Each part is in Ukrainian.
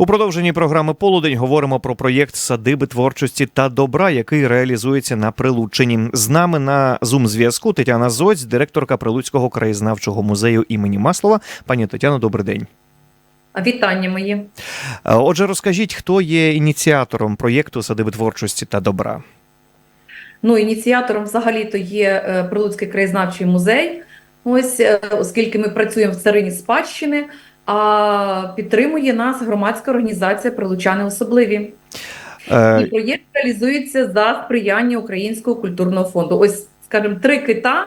У продовженні програми Полудень говоримо про проєкт садиби творчості та добра, який реалізується на Прилуччині. З нами на зум зв'язку Тетяна Зоць, директорка Прилуцького краєзнавчого музею імені Маслова. Пані Тетяно, добрий день. Вітання мої. Отже, розкажіть, хто є ініціатором проєкту садиби творчості та добра? Ну, ініціатором взагалі-то є е, Прилуцький краєзнавчий музей. Ось, е, оскільки ми працюємо в царині спадщини, а підтримує нас громадська організація Прилучани особливі. І Е, проєкт реалізується за сприяння Українського культурного фонду. Ось, скажімо, три кита,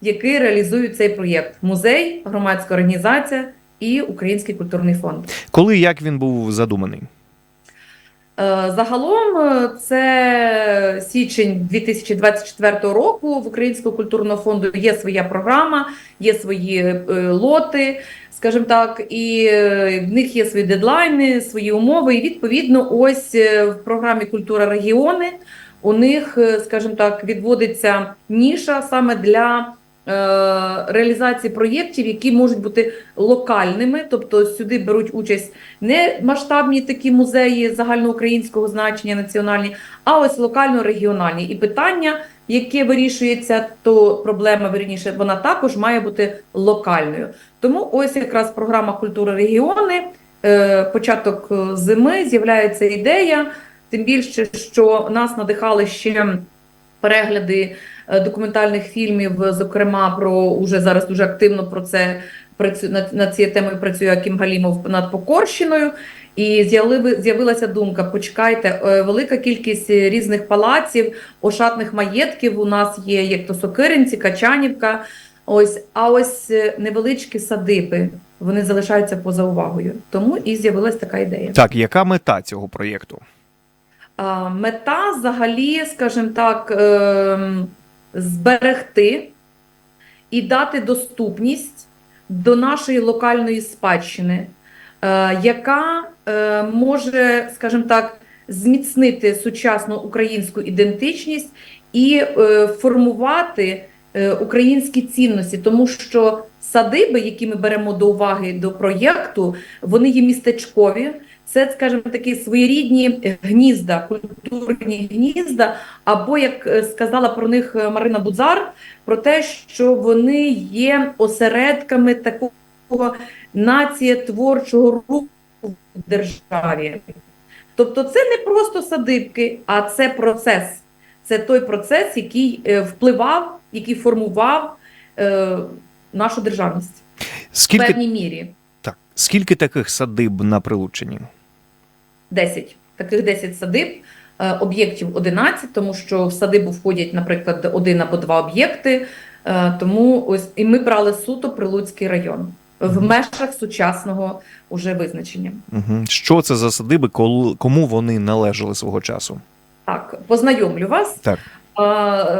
які реалізують цей проєкт: музей, громадська організація і Український культурний фонд. коли і як він був задуманий? Е, Загалом е, це січень 2024 року. В Українського культурного фонду є своя програма, є свої е, лоти, скажімо так, і в них є свої дедлайни, свої умови. І відповідно, ось в програмі Культура регіони у них, скажімо так, відводиться ніша саме для. Е, Реалізації проєктів, які можуть бути локальними, тобто сюди беруть участь не масштабні такі музеї загальноукраїнського значення, національні, а ось локально-регіональні. І питання, яке вирішується, то проблема верніше, вона також має бути локальною. Тому ось якраз програма культури регіони, е, початок е, зими з'являється ідея, тим більше, що нас надихали ще перегляди документальних фільмів, зокрема про уже зараз дуже активно про це працю над, над цією темою працює Акім Галімов над Покорщиною. І з'явилася думка: почекайте, е, велика кількість е, різних палаців, ошатних маєтків у нас є, як то Сокиринці, Качанівка. Ось, а ось е, невеличкі садиби вони залишаються поза увагою. Тому і з'явилася така ідея. Так, яка мета цього проєкту? Мета взагалі, скажімо так, ем, зберегти і дати доступність до нашої локальної спадщини, е, яка е, може, скажімо так, зміцнити сучасну українську ідентичність і е, формувати українські цінності, тому що садиби, які ми беремо до уваги до проєкту, вони є містечкові. Це, скажімо, такі своєрідні гнізда, культурні гнізда, або як е, сказала про них е, Марина Будзар, про те, що вони є осередками такого нація творчого руху в державі. Тобто, це не просто садибки, а це процес. Це той процес, який е, впливав, який формував е, нашу державність в певній мірі. Скільки таких садиб на Прилуччині? 10. Таких 10 садиб, е, об'єктів 11, тому що в садибу входять, наприклад, один або два об'єкти. Е, Тому ось і ми брали суто Прилуцький район в межах сучасного уже визначення. Угу. Що це за садиби, кому вони належали свого часу? Так, познайомлю вас. Так.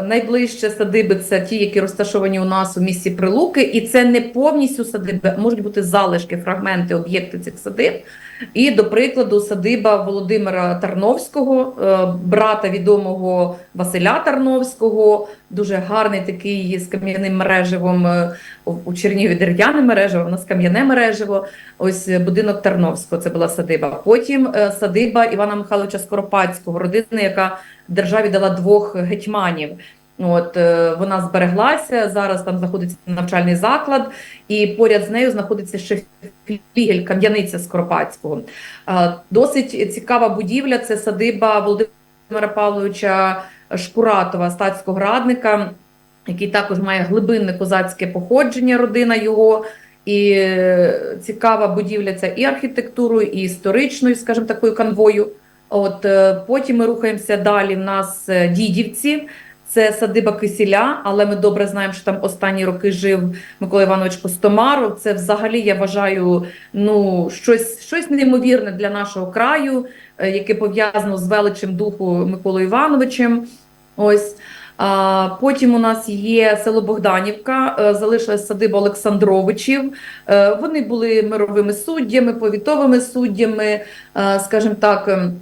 Найближче садиби це ті, які розташовані у нас у місті Прилуки, і це не повністю садиби, можуть бути залишки, фрагменти, об'єкти цих садиб. І, до прикладу, садиба Володимира Тарновського, е, брата відомого Василя Тарновського, дуже гарний такий з кам'яним мереживом е, у- Чернігові дерев'яне мережево, у нас кам'яне мережево. Ось е, будинок Тарновського, це була садиба. Потім садиба Івана Михайловича Скоропадського, родини, яка державі дала двох гетьманів. От е, вона збереглася. Зараз там знаходиться навчальний заклад, і поряд з нею знаходиться ще флігель, кам'яниця Скоропадського. Е, Досить цікава будівля. Це садиба Володимира Павловича Шкуратова, статського радника, який також має глибинне козацьке походження, родина його. І е, цікава будівля ця і архітектурою, і історичною, скажімо, такою канвою. От потім ми рухаємося далі. В нас дідівці, це садиба Кисіля, але ми добре знаємо, що там останні роки жив Микола Іванович Костомаров. Це взагалі я вважаю ну щось, щось неймовірне для нашого краю, е, яке пов'язано з величим духу Миколою Івановичем. Ось. А потім у нас є село Богданівка, е, залишилась садиба Олександровичів. Е, Вони були мировими суддями, повітовими суддями, скажімо так, ем,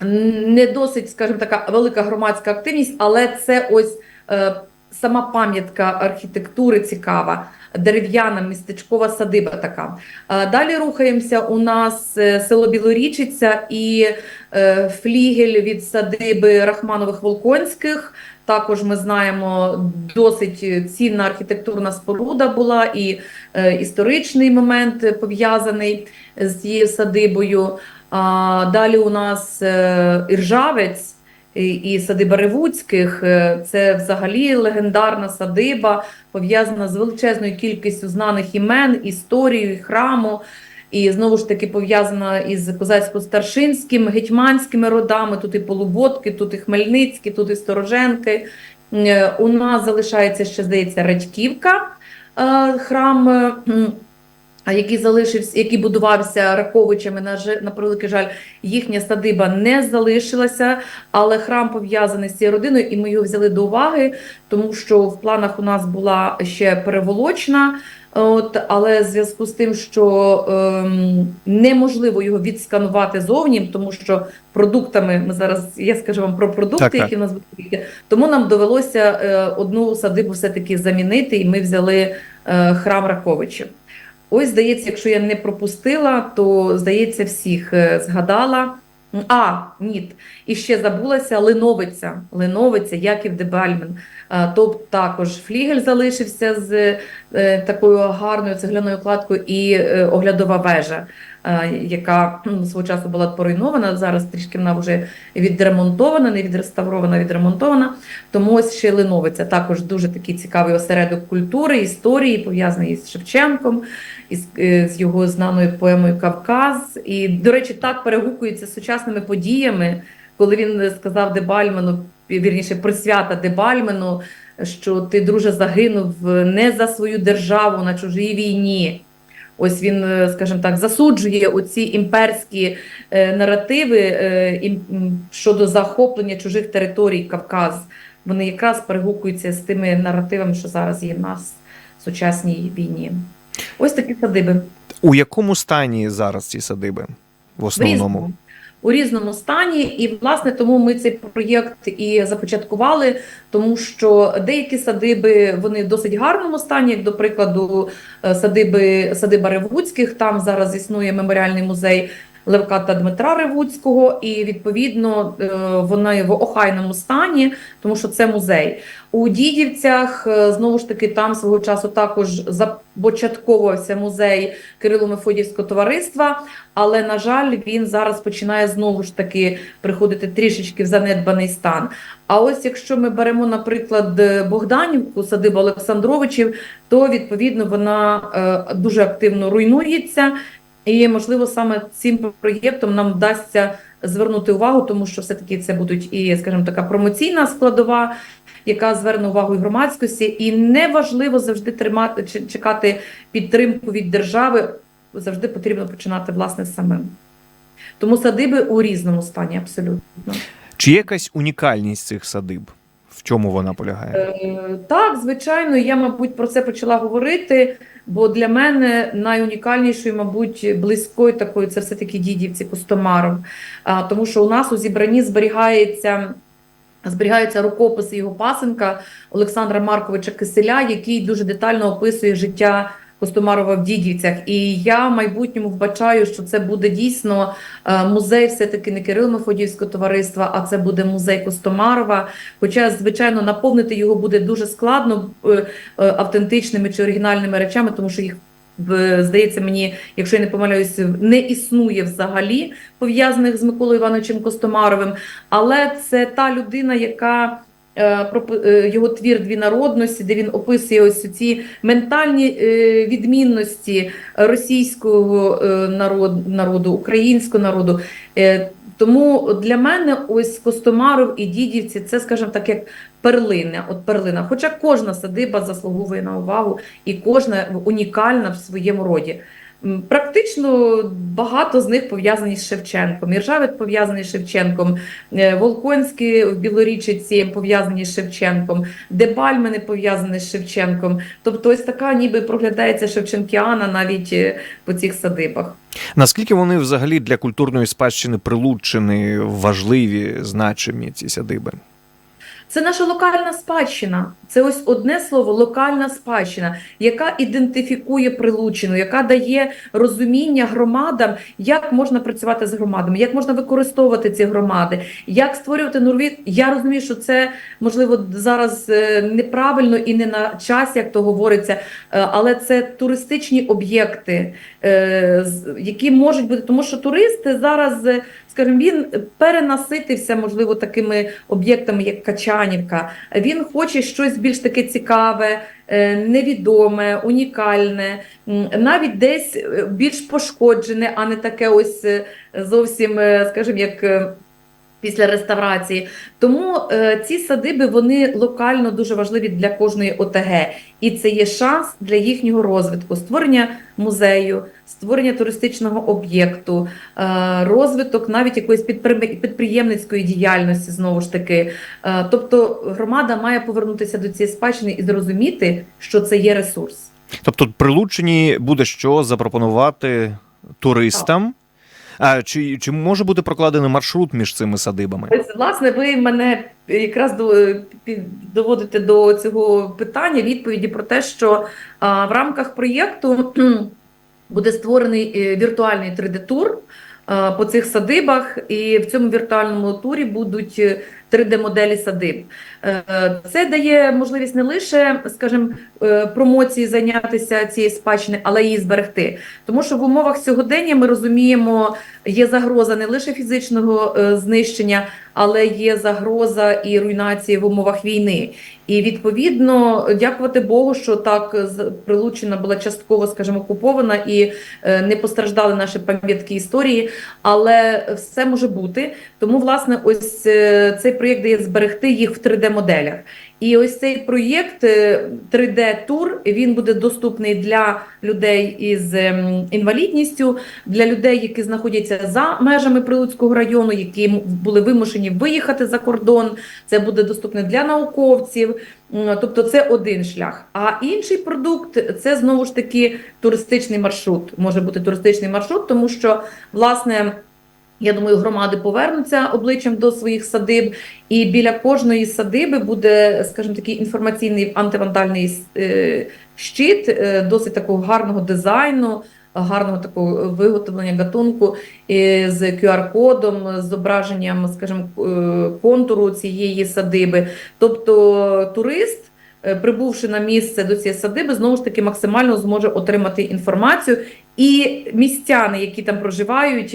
не досить, скажімо, така велика громадська активність, але це ось е, сама пам'ятка архітектури цікава, дерев'яна містечкова садиба така. А Далі рухаємося. У нас е, село Білорічиця і е, флігель від садиби Рахманових Волконських. Також ми знаємо, досить цінна архітектурна споруда була і е, історичний момент пов'язаний з цією садибою. А, далі у нас е, Іржавець і, садиба Ревуцьких. Е, Це взагалі легендарна садиба, пов'язана з величезною кількістю знаних імен, історією, храму. І знову ж таки пов'язана із козацько-старшинським, гетьманськими родами. Тут і Полуботки, тут і Хмельницькі, тут і Стороженки. Е, У нас залишається ще, здається, Радьківка, храм, який залишився, який будувався Раковичами. На, на превеликий жаль, їхня садиба не залишилася, але храм пов'язаний з цією родиною, і ми його взяли до уваги, тому що в планах у нас була ще переволочна. От, але в зв'язку з тим, що ем, неможливо його відсканувати зовні, тому що продуктами ми зараз я скажу вам про продукти, Так, так. які в нас будуть, тому нам довелося е, одну садибу все-таки замінити, і ми взяли е, храм Раковичів. Ось, здається, якщо я не пропустила, то здається, всіх е, згадала. А, ні, і ще забулася Линовиця, Линовиця, Яків Дебальмен. Тобто також флігель залишився з е, такою гарною цегляною кладкою і е, оглядова вежа, яка свого часу була поруйнована. Зараз трішки вона вже відремонтована, не відреставрована, відремонтована. Тому ось ще Линовиця також дуже такий цікавий осередок культури, історії, пов'язаний із Шевченком, із е, з його знаною поемою Кавказ. І, до речі, так перегукується з сучасними подіями, коли він сказав Дебальмену, вірніше, присвята Дебальмену, що ти, друже, загинув не за свою державу на чужій війні. Ось він, е, скажімо так, засуджує оці імперські е, наративи е, щодо захоплення чужих територій Кавказ. Вони якраз перегукуються з тими наративами, що зараз є в нас в сучасній війні. Ось такі садиби. У якому стані зараз ці садиби? В В основному? різному, у різному стані, і власне тому ми цей проєкт і започаткували, тому що деякі садиби вони в досить гарному стані, як до прикладу, е, садиби садиба Ревуцьких. Там зараз існує меморіальний музей. Левка та Дмитра Ревуцького, і відповідно е, вона в охайному стані, тому що це музей. У Дідівцях е, знову ж таки там свого часу також започатковувався музей Кирило-Мефодіївського товариства, але на жаль, він зараз починає знову ж таки приходити трішечки в занедбаний стан. А ось якщо ми беремо, наприклад, Богданівку, садибу Олександровичів, то відповідно вона е, дуже активно руйнується. І можливо саме цим проєктом нам вдасться звернути увагу, тому що все-таки це будуть і, скажімо, така промоційна складова, яка зверне увагу і громадськості, і неважливо завжди тримати чекати підтримку від держави. Завжди потрібно починати власне самим. Тому садиби у різному стані абсолютно. Чи є якась унікальність цих садиб? В чому вона полягає? Е, Так, звичайно, я, мабуть, про це почала говорити, бо для мене найунікальнішою, мабуть, близькою такою це все-таки дідівці Костомаров. А, Тому що у нас у зібранні зберігається. Зберігаються рукописи його пасенка Олександра Марковича Киселя, який дуже детально описує життя Костомарова в Дідівцях. І я в майбутньому вбачаю, що це буде дійсно е, музей, все-таки не Кирило Мефодіївського товариства, а це буде музей Костомарова. Хоча, звичайно, наповнити його буде дуже складно е, е, автентичними чи оригінальними речами, тому що їх. Здається мені, якщо я не помиляюся, не існує взагалі пов'язаних з Миколою Івановичем Костомаровим, але це та людина, яка його твір дві народності, де він описує ось ці ментальні е, відмінності російського е, народу, українського народу. Е, Тому для мене ось Костомаров і Дідівці це, скажімо так, як перлина. От перлина. Хоча кожна садиба заслуговує на увагу і кожна унікальна в своєму роді. Практично багато з них пов'язані з Шевченком. Іржавець пов'язаний з Шевченком, е, Волконські в Білорічиці пов'язані з Шевченком, Дебальмени пов'язані з Шевченком. Тобто, ось така ніби проглядається Шевченкіана навіть е, по цих садибах. Наскільки вони взагалі для культурної спадщини Прилуччини важливі, значимі ці садиби? Це наша локальна спадщина. Це ось одне слово локальна спадщина, яка ідентифікує Прилучину, яка дає розуміння громадам, як можна працювати з громадами, як можна використовувати ці громади, як створювати нові. Я розумію, що це можливо зараз е, неправильно і не на час, як то говориться, е, але це туристичні об'єкти, е, які можуть бути, тому що туристи зараз, скажімо, він перенаситився, можливо, такими об'єктами, як Качанівка. Він хоче щось більш таке цікаве, е, невідоме, унікальне, навіть десь е, більш пошкоджене, а не таке ось е, зовсім, скажімо, як. Після реставрації, тому е, ці садиби вони локально дуже важливі для кожної ОТГ, і це є шанс для їхнього розвитку, створення музею, створення туристичного об'єкту, е, розвиток навіть якоїсь підпри- підприємницької діяльності знову ж таки. Е, тобто громада має повернутися до цієї спадщини і зрозуміти, що це є ресурс. Тобто, Прилуччині буде що запропонувати туристам. А чи, чи може бути прокладений маршрут між цими садибами? Власне, ви мене якраз доводите до цього питання відповіді про те, що в рамках проєкту буде створений е, віртуальний 3D-тур по цих садибах, і в цьому віртуальному турі будуть 3D-моделі садиб. Е, Це дає можливість не лише, скажімо, е, промоції зайнятися цією спадщини, але її зберегти. Тому що в умовах сьогодення ми розуміємо, є загроза не лише фізичного е, знищення, але є загроза і руйнації в умовах війни. І відповідно, дякувати Богу, що так Прилуччина була частково, скажімо, окупована і не постраждали наші пам'ятки історії, але все може бути. Тому, власне, ось цей проєкт дає зберегти їх в 3D-моделях. І ось цей проєкт 3D-тур він буде доступний для людей із ем, інвалідністю, для людей, які знаходяться за межами Прилуцького району, які були вимушені виїхати за кордон. Це буде доступне для науковців. Тобто це один шлях. А інший продукт це знову ж таки туристичний маршрут. Може бути туристичний маршрут, тому що власне. Я думаю, громади повернуться обличчям до своїх садиб, і біля кожної садиби буде, скажімо, такий інформаційний антивандальний е, щит, е, досить такого гарного дизайну, гарного такого виготовлення гатунку е, з QR-кодом, з зображенням, скажімо, контуру цієї садиби. Тобто турист. Прибувши на місце до цієї садиби, знову ж таки максимально зможе отримати інформацію, і містяни, які там проживають,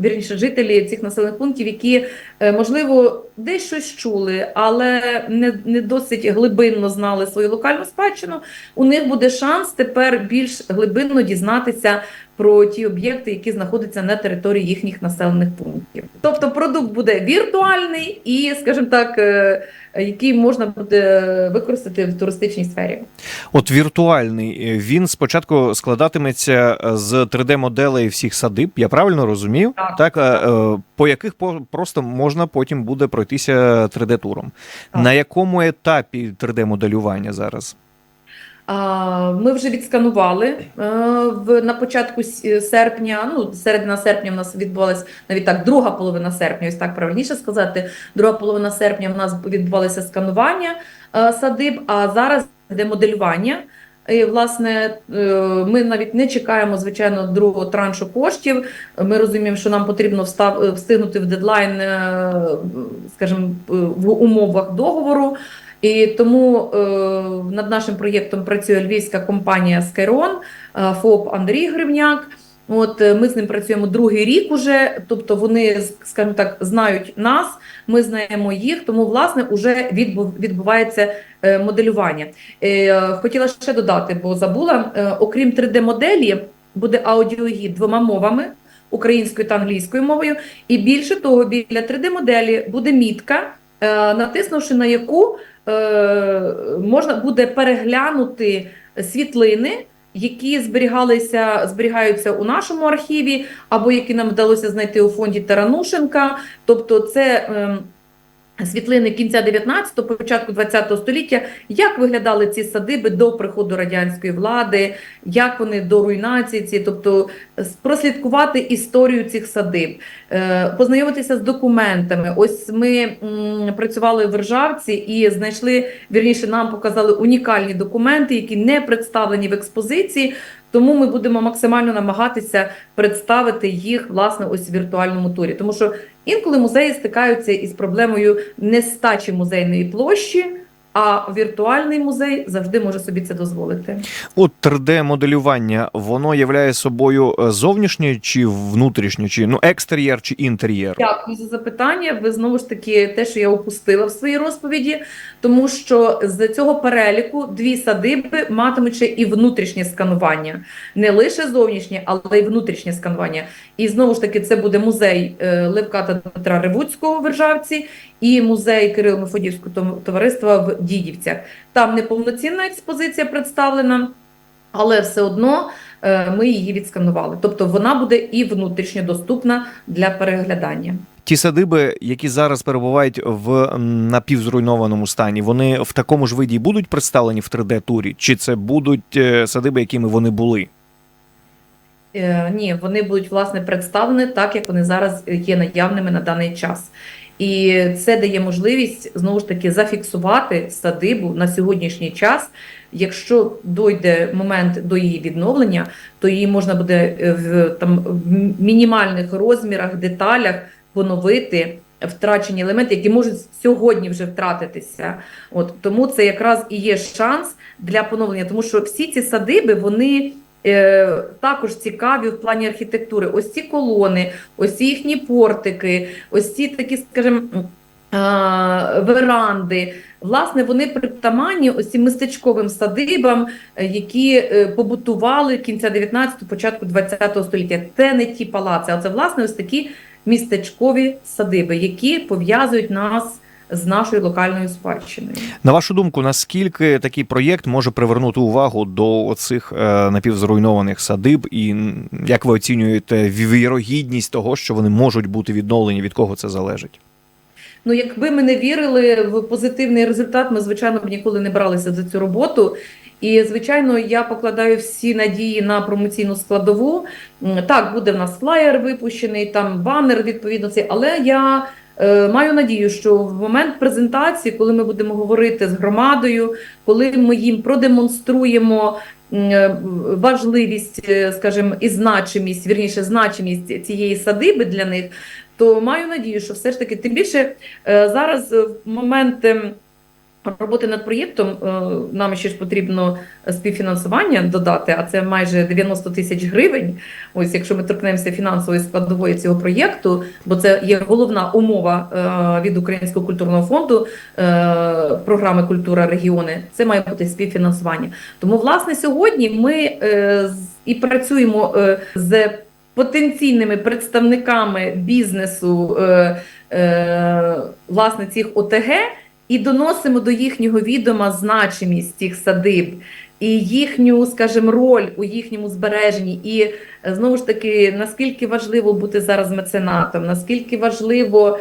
вірніше жителі цих населених пунктів, які е, можливо десь щось чули, але не, не досить глибинно знали свою локальну спадщину. У них буде шанс тепер більш глибинно дізнатися про ті об'єкти, які знаходяться на території їхніх населених пунктів. Тобто продукт буде віртуальний і, скажімо так, е, який можна буде використати в туристичній сфері. От віртуальний е, він спочатку складатиметься е, з 3D-моделей всіх садиб. Я правильно розумів? Так. е, по яких просто можна потім буде пройтися 3D-туром. Так. На якому етапі 3D-моделювання зараз? Ми вже відсканували е, на початку с- серпня. Ну, середина серпня в нас відбувалась навіть так, друга половина серпня, ось так правильніше сказати. Друга половина серпня в нас відбувалося сканування е, садиб, а зараз йде моделювання. І, власне, е, ми навіть не чекаємо, звичайно, другого траншу коштів. Ми розуміємо, що нам потрібно встав, встигнути в дедлайн, е, скажімо, в умовах договору. І тому е, над нашим проєктом працює львівська компанія е, ФОП Андрій Гривняк. От е, ми з ним працюємо другий рік уже, тобто вони, скажімо так, знають нас, ми знаємо їх, тому власне відбув, відбувається е, моделювання. Е, хотіла ще додати, бо забула, окрім 3D-моделі, буде аудіогід двома мовами українською та англійською мовою. І більше того, біля 3D-моделі буде мітка, натиснувши на яку можна буде переглянути світлини, які зберігалися, зберігаються у нашому архіві, або які нам вдалося знайти у фонді Таранушенка. Тобто, це ем, світлини кінця 19-го, початку 20-го століття, як виглядали ці садиби до приходу радянської влади, як вони до руйнації, ці, тобто прослідкувати історію цих садиб, е, познайомитися з документами. Ось ми працювали в Ржавці і знайшли, вірніше, нам показали унікальні документи, які не представлені в експозиції. Тому ми будемо максимально намагатися представити їх власне ось в віртуальному турі, тому що інколи музеї стикаються із проблемою нестачі музейної площі. А віртуальний музей завжди може собі це дозволити. От 3D-моделювання, воно являє собою е, зовнішнє чи внутрішнє, чи ну екстер'єр чи інтер'єр? Дякую за запитання. Ви знову ж таки те, що я опустила в своїй розповіді, тому що з цього переліку дві садиби матимуть ще і внутрішнє сканування, не лише зовнішнє, але й внутрішнє сканування. І знову ж таки, це буде музей е, Левка та Дмитра Ревуцького в Ржавці і музей Кирило Мефодіївського том- товариства в Дідівцях. Там не повноцінна експозиція представлена, але все одно е, ми її відсканували. Тобто вона буде і внутрішньо доступна для переглядання. Ті садиби, які зараз перебувають в напівзруйнованому стані, вони в такому ж виді будуть представлені в 3D-турі? Чи це будуть е, садиби, якими вони були? Е, Ні, вони будуть власне представлені так, як вони зараз є наявними на даний час. І це дає можливість знову ж таки зафіксувати садибу на сьогоднішній час. Якщо дойде момент до її відновлення, то її можна буде е, в там в мінімальних розмірах, деталях поновити втрачені елементи, які можуть сьогодні вже втратитися. От тому це якраз і є шанс для поновлення, тому що всі ці садиби вони. Е, також цікаві в плані архітектури. Ось ці колони, ось ці їхні портики, ось ці такі, скажімо, веранди. Власне, вони притаманні ось цим мистечковим садибам, е, які е, побутували кінця 19-го, початку 20-го століття. Це не ті палаци, а це власне ось такі містечкові садиби, які пов'язують нас з нашою локальною спадщиною. На вашу думку, наскільки такий проєкт може привернути увагу до цих е, напівзруйнованих садиб, і як ви оцінюєте вірогідність того, що вони можуть бути відновлені? Від кого це залежить? Ну, якби ми не вірили в позитивний результат, ми звичайно б ніколи не бралися за цю роботу. І звичайно, я покладаю всі надії на промоційну складову. Так, буде в нас флаєр випущений, там банер відповідно цей, але я. Е, Маю надію, що в момент презентації, коли ми будемо говорити з громадою, коли ми їм продемонструємо е, важливість, е, скажімо, і значимість, вірніше, значимість цієї садиби для них, то маю надію, що все ж таки, тим більше зараз в момент роботи над проєктом е, нам ще ж потрібно співфінансування додати, а це майже 90 тисяч гривень. Ось якщо ми торкнемося фінансової складової цього проєкту, бо це є головна умова е, від Українського культурного фонду е, програми Культура регіони. Це має бути співфінансування. Тому, власне, сьогодні ми і працюємо з потенційними представниками бізнесу власне цих ОТГ і доносимо до їхнього відома значимість цих садиб. І їхню, скажімо, роль у їхньому збереженні, і знову ж таки, наскільки важливо бути зараз меценатом, наскільки важливо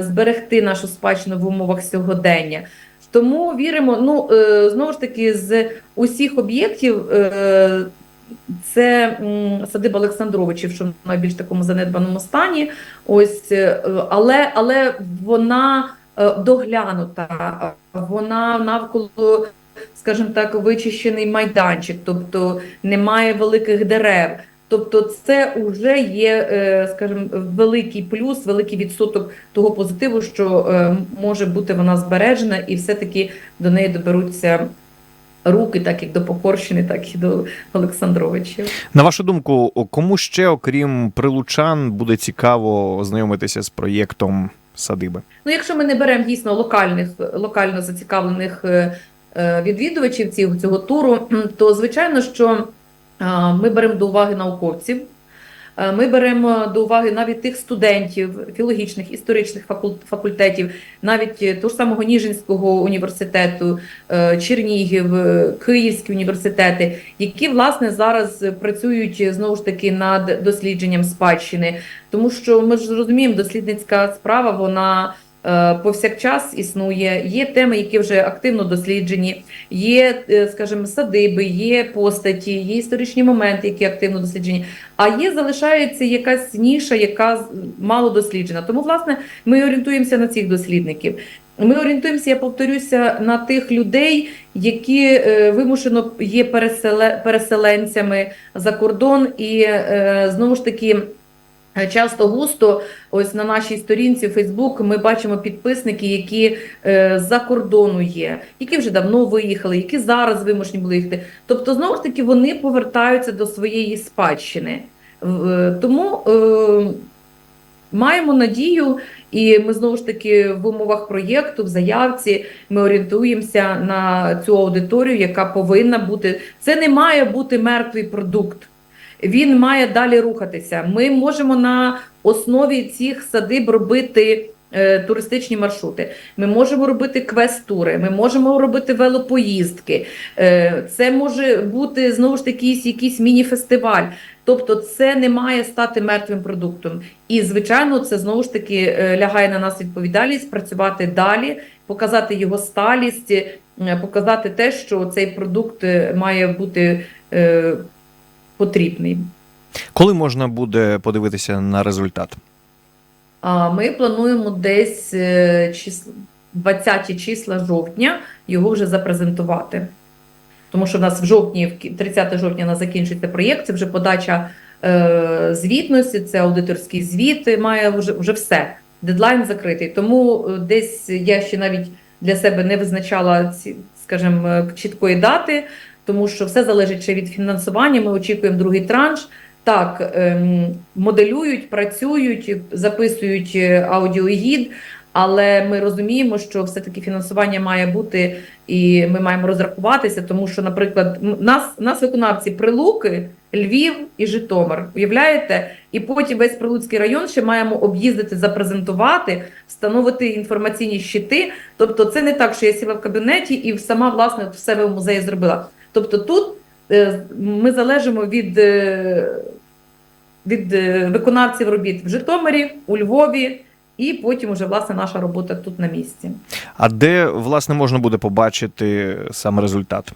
зберегти нашу спадщину в умовах сьогодення. Тому віримо, ну е, знову ж таки, з усіх об'єктів е, це садиба Олександровичів, що в найбільш такому занедбаному стані. Ось, е, але, але вона доглянута, вона навколо, скажімо так, вичищений майданчик, тобто немає великих дерев. Тобто, це вже є, е, скажімо, великий плюс, великий відсоток того позитиву, що е, може бути вона збережена, і все-таки до неї доберуться руки, так як до Покорщини, так і до Олександровичів. На вашу думку, кому ще, окрім прилучан, буде цікаво ознайомитися з проєктом садиби? Ну, якщо ми не беремо дійсно локальних, локально зацікавлених е, е, відвідувачів цього, туру, то звичайно, що ми беремо до уваги науковців. Е, Ми беремо до уваги навіть тих студентів філологічних, історичних факул- факультетів, навіть е, того ж самого Ніжинського університету, е, Чернігів, Київські університети, які власне зараз працюють знову ж таки над дослідженням спадщини. Тому що ми ж розуміємо, дослідницька справа вона повсякчас існує. Є теми, які вже активно досліджені, є, е, скажімо, садиби, є постаті, є історичні моменти, які активно досліджені. А є залишається якась ніша, яка мало досліджена. Тому, власне, ми орієнтуємося на цих дослідників. Ми орієнтуємося, я повторюся, на тих людей, які е, вимушено є переселе, переселенцями за кордон, і е, знову ж таки. Е, Часто густо, ось на нашій сторінці Фейсбук, ми бачимо підписники, які е, з-за кордону є, які вже давно виїхали, які зараз вимушені були їхати. Тобто, знову ж таки, вони повертаються до своєї спадщини. Е, Тому е, маємо надію, і ми знову ж таки в умовах проєкту, в заявці, ми орієнтуємося на цю аудиторію, яка повинна бути. Це не має бути мертвий продукт. Він має далі рухатися. Ми можемо на основі цих садиб робити. е, Туристичні маршрути, ми можемо робити квест-тури, ми можемо робити велопоїздки. Е, Це може бути знову ж таки якийсь- міні-фестиваль. Тобто, це не має стати мертвим продуктом. І звичайно, це знову ж таки е, лягає на нас відповідальність працювати далі, показати його сталість, показати те, що цей продукт має бути потрібний. Коли можна буде подивитися на результат? Ми плануємо десь е, числа 20 числа жовтня його вже запрезентувати. Тому що в нас в жовтні, в кі- 30 жовтня, у нас закінчується проєкт, це вже подача е, звітності, це аудиторський звіт, має вже, вже все. Дедлайн закритий. Тому е, десь я ще навіть для себе не визначала ці, скажімо, е, чіткої дати, тому що все залежить ще від фінансування. Ми очікуємо другий транш. Так, ем, моделюють, працюють, записують е, аудіогід, але ми розуміємо, що все-таки фінансування має бути, і ми маємо розрахуватися, тому що, наприклад, нас, нас виконавці Прилуки, Львів і Житомир. Уявляєте? І потім весь Прилуцький район ще маємо об'їздити, запрезентувати, встановити інформаційні щити. Тобто, це не так, що я сіла в кабінеті і сама власне в себе в музеї зробила. Тобто, тут е, ми залежимо від, е, від е, виконавців робіт в Житомирі, у Львові, і потім уже власне наша робота тут на місці. А де власне можна буде побачити сам результат?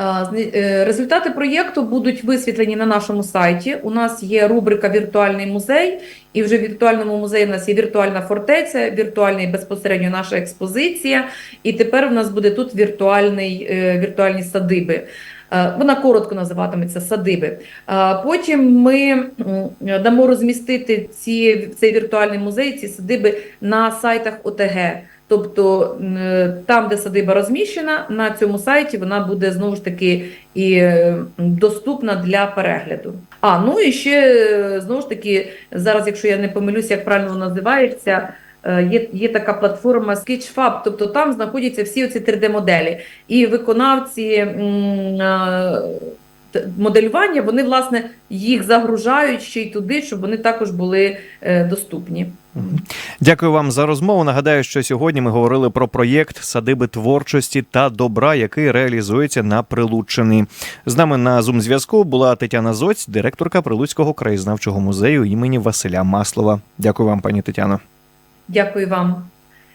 Е, Результати проєкту будуть висвітлені на нашому сайті. У нас є рубрика Віртуальний музей, і вже в віртуальному музеї у нас є віртуальна фортеця, віртуальний безпосередньо наша експозиція. І тепер у нас буде тут віртуальний, е, віртуальні садиби. Е, Вона коротко називатиметься садиби. Потім ми дамо розмістити ці, цей віртуальний музей, ці садиби на сайтах ОТГ. Тобто там, де садиба розміщена, на цьому сайті вона буде знову ж таки і е, доступна для перегляду. А ну і ще е, знову ж таки, зараз, якщо я не помилюся, як правильно вона називається. е, Є, є така платформа SketchFab, тобто там знаходяться всі оці 3D-моделі. І виконавці е, моделювання, вони власне їх загружають ще й туди, щоб вони також були е, доступні. Дякую вам за розмову. Нагадаю, що сьогодні ми говорили про проєкт садиби творчості та добра, який реалізується на Прилуччині. З нами на зум зв'язку була Тетяна Зоць, директорка Прилуцького краєзнавчого музею імені Василя Маслова. Дякую вам, пані Тетяно. Дякую вам.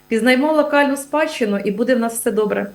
Пізнаймо локальну спадщину, і буде в нас все добре.